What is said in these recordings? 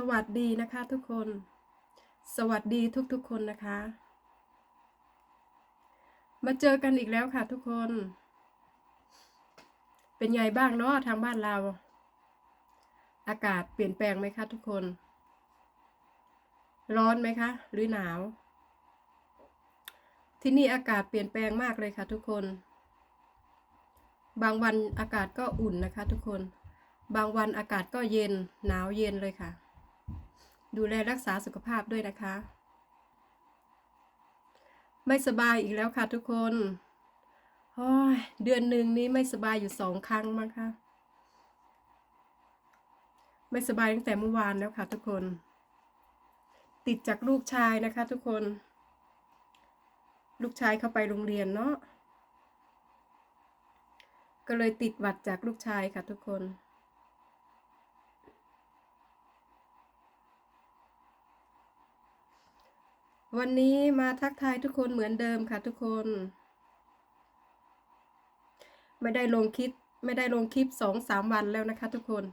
สวัสดีนะคะทุกคน สวัสดีทุกๆคนนะคะ มาเจอกันอีกแล้วค่ะทุกคน เป็นไงบ้างเนาะทางบ้านเรา อากาศเปลี่ยนแปลงไหมคะทุกคน ร้อนไหมคะ หรือหนาว ที่นี่อากาศเปลี่ยนแปลงมากเลยค่ะทุกคน บางวันอากาศก็อุ่นนะคะทุกคน บางวันอากาศก็เย็นหนาวเย็นเลยค่ะ ดูแลรักษาสุขภาพด้วยนะคะ ไม่สบายอีกแล้วค่ะทุกคนโอ้ยเดือนหนึ่งนี้ไม่สบายอยู่สองครั้งมั้งคะไม่สบายตั้งแต่เมื่อวานแล้วค่ะทุกคน ติดจากลูกชายนะคะ ทุกคน ลูกชายเข้าไปโรงเรียนเนาะก็เลยติดหวัดจากลูกชายค่ะทุกคน วันนี้มาทักทายทุกคนเหมือนเดิมค่ะทุกคน ไม่ได้ลงคลิปไม่ได้ลงคลิปสองสามวันแล้วนะคะ ทุกคน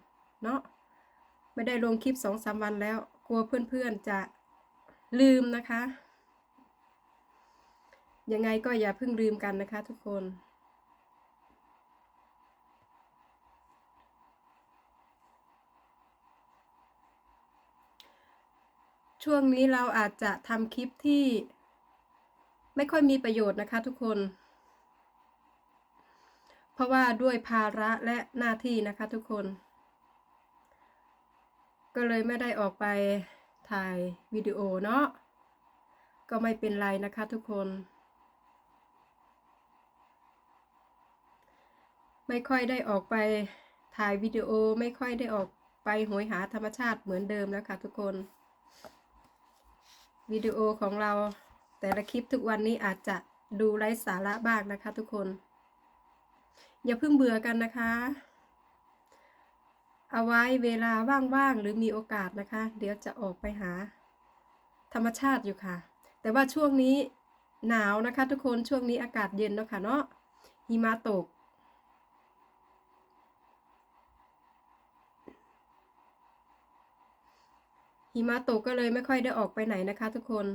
เนาะไม่ได้ลงคลิปสองสามวันแล้ว กลัวเพื่อนๆจะลืมนะคะ ยังไงก็อย่าเพิ่งลืมกันนะคะ ทุกคน ช่วงนี้เราอาจจะทำคลิปที่ไม่ค่อยมีประโยชน์นะคะทุกคน เพราะว่าด้วยภาระและหน้าที่นะคะทุกคน ก็เลยไม่ได้ออกไปถ่ายวิดีโอเนาะ ก็ไม่เป็นไรนะคะทุกคน ไม่ค่อยได้ออกไปถ่ายวิดีโอไม่ค่อยได้ออกไปโหยหาธรรมชาติเหมือนเดิมแล้วค่ะทุกคน วิดีโอของเราแต่ละคลิปทุกวันนี้อาจจะดูไร้สาระบ้างนะคะ ทุกคน อย่าเพิ่งเบื่อกันนะคะ เอาไว้เวลาว่างๆหรือมีโอกาสนะคะ เดี๋ยวจะออกไปหา ธรรมชาติอยู่ค่ะ แต่ว่าช่วงนี้หนาวนะคะ ทุกคนช่วงนี้อากาศเย็นเนาะค่ะเนาะหิมะตก หิมะตกก็เลยไม่ค่อยได้ออกไปไหนนะคะทุกคน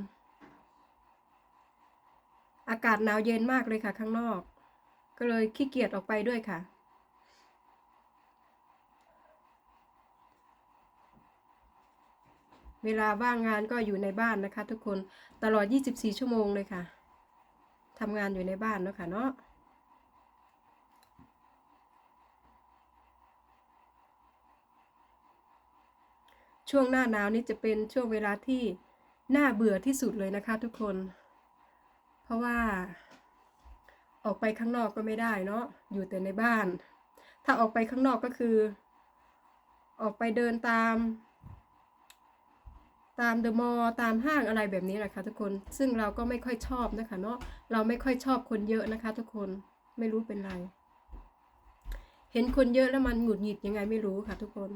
อากาศหนาวเย็นมากเลยค่ะ ข้างนอก ก็เลยขี้เกียจออกไปด้วยค่ะ เวลาว่างงานก็อยู่ในบ้านนะคะ ทุกคนตลอด 24 ชั่วโมงเลยค่ะทำงานอยู่ในบ้านเนาะค่ะเนาะ ช่วงหน้าหนาวนี้จะเป็นช่วงเวลาที่น่าเบื่อที่สุดเลยนะคะ ทุกคน เพราะว่า ออกไปข้างนอกก็ไม่ได้เนาะอยู่แต่ในบ้าน ถ้าออกไปข้างนอกก็คือ ออกไปเดินตาม ตามเดอะมอลล์ตามห้างอะไรแบบนี้แหละค่ะทุกคนซึ่งเราก็ไม่ค่อยชอบนะคะเนาะเราไม่ค่อยชอบคนเยอะนะคะ ทุกคนไม่รู้เป็นไร เห็นคนเยอะแล้วมันหงุดหงิดยังไงไม่รู้ค่ะ ทุกคน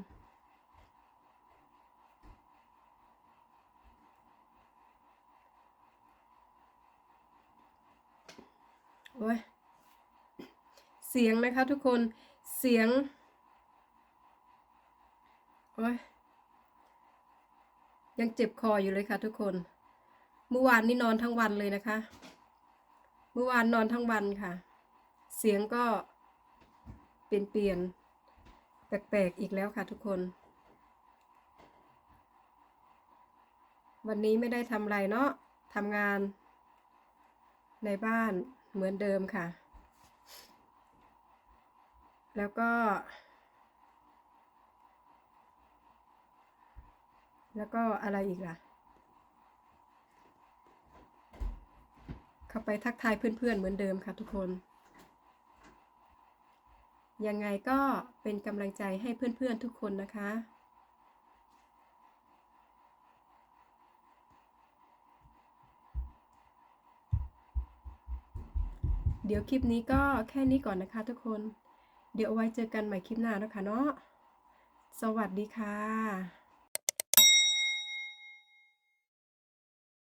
โอ้ยเสียงนะคะทุกคนเสียงโอ้ยยังเจ็บคออยู่เลยค่ะทุกคน เมื่อวานนี่นอนทั้งวันเลยนะคะ เมื่อวานนอนทั้งวันค่ะ เสียงก็เปลี่ยนเปลี่ยนแปลกๆอีกแล้วค่ะทุกคน วันนี้ไม่ได้ทำอะไรเนาะทำงานในบ้าน เหมือนเดิมค่ะ แล้วก็ แล้วก็อะไรอีกล่ะ เข้าไปทักทายเพื่อนๆเหมือนเดิมค่ะทุกคน ยังไงก็เป็นกำลังใจให้เพื่อนๆทุกคนนะคะ เดี๋ยวคลิปนี้ก็แค่นี้ก่อนนะคะทุกคน เดี๋ยวไว้เจอกันใหม่คลิปหน้านะคะเนาะ สวัสดีค่ะ